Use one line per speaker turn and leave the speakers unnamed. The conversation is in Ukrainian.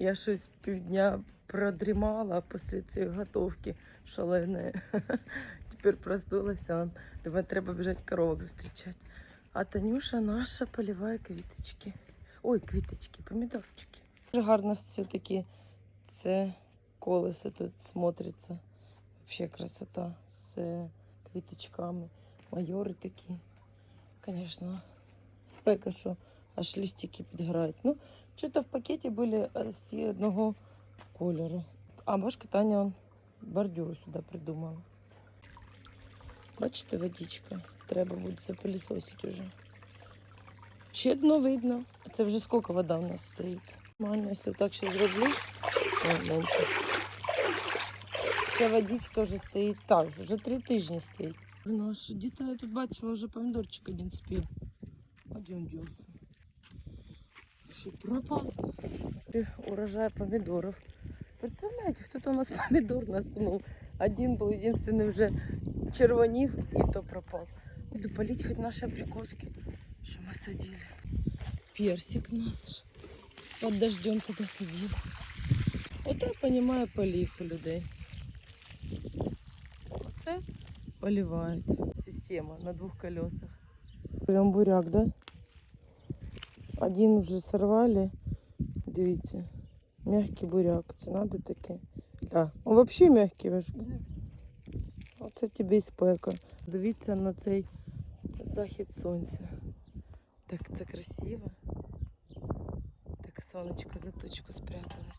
Я щось півдня продрімала після цієї готовки шаленої. Тепер проснулася. Думаю, треба біжати коровок зустрічати. А Танюша наша поливає квіточки. Ой, квіточки, помідорчики. Дуже гарно все-таки це колесо тут смотриться. Взагалі красота з квіточками. Майори такі. Звісно, спека, що аж листики підгорають. Ну, що-то в пакеті були всі одного кольору. А башка Таня бордюру сюди придумала. Бачите, водичка. Треба буде запилісосити вже. Ще дно видно. Це вже скільки вода в нас стоїть. Нормально, якщо так ще зроблю. О. Ця водичка вже стоїть так, вже три тижні стоїть. Що, діти, я тут бачила, вже помідорчик один спів. А де він дівся? Що, пропав? Урожай помідорів. Представляєте, хто-то у нас помідор насунув. Один був єдиний вже червонів і то пропав. Буду полить хоч наші абрикоски, що ми садили. Персик наш. Под дождем туди сидів. Ото я розумію полив у людей. Оце поливають. Система на двох колесах. Прям буряк, да? Один вже сорвали. Дивіться. Мягкий буряк. Це надо таке. А, ну, взагалі мягкий ваш. Оце тобі спека. Дивіться на цей захід сонця. Так це красиво. Так сонечко за точку спряталось.